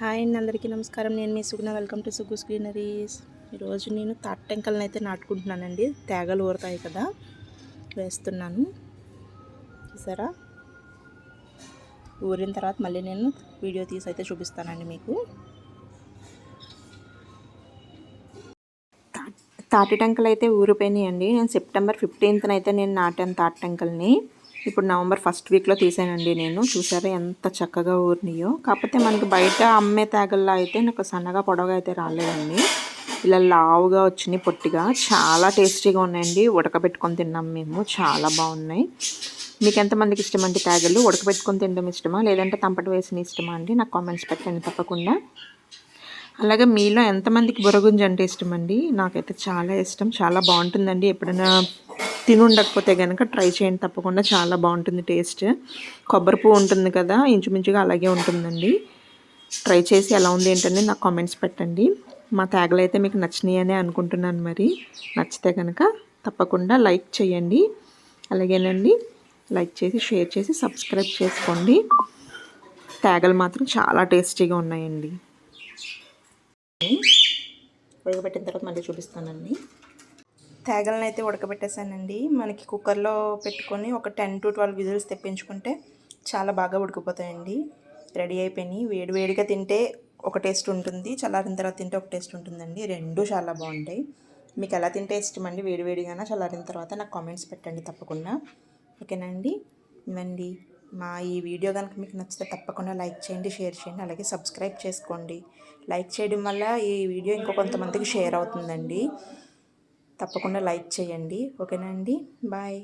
Hi అండి అందరికీ నమస్కారం. నేను మీ Suguna. Welcome to Sugu greeneries ఈరోజు నేను తాట్టెంకలను అయితే నాటుకుంటున్నానండి. తేగలు ఊరుతాయి కదా వేస్తున్నాను. చూసారా? ఊరిన తర్వాత మళ్ళీ నేను వీడియో తీసి అయితే చూపిస్తానండి మీకు. తాటి టెంకలు అయితే ఊరిపోయినాయండి. నేను సెప్టెంబర్ ఫిఫ్టీన్త్న అయితే నేను నాటాను తాటి టెంకల్ని ఇప్పుడు నవంబర్ ఫస్ట్ వీక్లో తీసానండి నేను. చూసారా ఎంత చక్కగా ఊరినాయో. కాకపోతే మనకి బయట అమ్మే తేగల్లో అయితే నాకు సన్నగా పొడవుగా అయితే రాలేదండి. ఇలా లావుగా వచ్చినాయి పొట్టిగా. చాలా టేస్టీగా ఉన్నాయండి. ఉడకబెట్టుకొని తిన్నాం మేము. చాలా బాగున్నాయి. మీకు ఎంతమందికి ఇష్టమండి తేగలు? ఉడకబెట్టుకొని తినడం ఇష్టమా? లేదంటే తంపటి వేసిన ఇష్టమా అండి? నాకు కామెంట్స్ పెట్టండి తప్పకుండా. అలాగే మీలో ఎంతమందికి బురగుంజ అంటే ఇష్టం అండి నాకైతే చాలా ఇష్టం. చాలా బాగుంటుందండి. ఎప్పుడైనా తినుండకపోతే కనుక ట్రై చేయండి తప్పకుండా. చాలా బాగుంటుంది టేస్ట్. కొబ్బరి పువ్వు ఉంటుంది కదా ఇంచుమించుగా అలాగే ఉంటుందండి. ట్రై చేసి ఎలా ఉంది ఏంటండి నాకు కామెంట్స్ పెట్టండి. మా ట్యాగ్లు అయితే మీకు నచ్చినాయి అనుకుంటున్నాను మరి. నచ్చితే కనుక తప్పకుండా లైక్ చేయండి. అలాగేనండి లైక్ చేసి షేర్ చేసి సబ్స్క్రైబ్ చేసుకోండి. ట్యాగలు మాత్రం చాలా టేస్టీగా ఉన్నాయండి. ఉడకబెట్టిన తర్వాత మళ్ళీ చూపిస్తానండి. తేగలను అయితే ఉడకబెట్టేశానండి మనకి కుక్కర్లో పెట్టుకొని ఒక టెన్ టు ట్వెల్వ్ విజిల్స్ తెప్పించుకుంటే చాలా బాగా ఉడికిపోతాయండి. రెడీ అయిపోయినాయి. వేడి వేడిగా తింటే ఒక టేస్ట్ ఉంటుంది. చల్లారిన తర్వాత తింటే ఒక టేస్ట్ ఉంటుందండి. రెండు చాలా బాగుంటాయి. మీకు ఎలా తింటే ఇష్టం అండి వేడివేడిగానా చల్లారిన తర్వాత నాకు కామెంట్స్ పెట్టండి తప్పకుండా. ఓకేనా అండి ఇవ్వండి. మా ఈ వీడియో కనుక మీకు నచ్చితే తప్పకుండా లైక్ చేయండి షేర్ చేయండి అలాగే సబ్స్క్రైబ్ చేసుకోండి. లైక్ చేయడం వల్ల ఈ వీడియో ఇంకో కొంతమందికి షేర్ అవుతుందండి. తప్పకుండా లైక్ చేయండి. ఓకేనా అండి? బాయ్.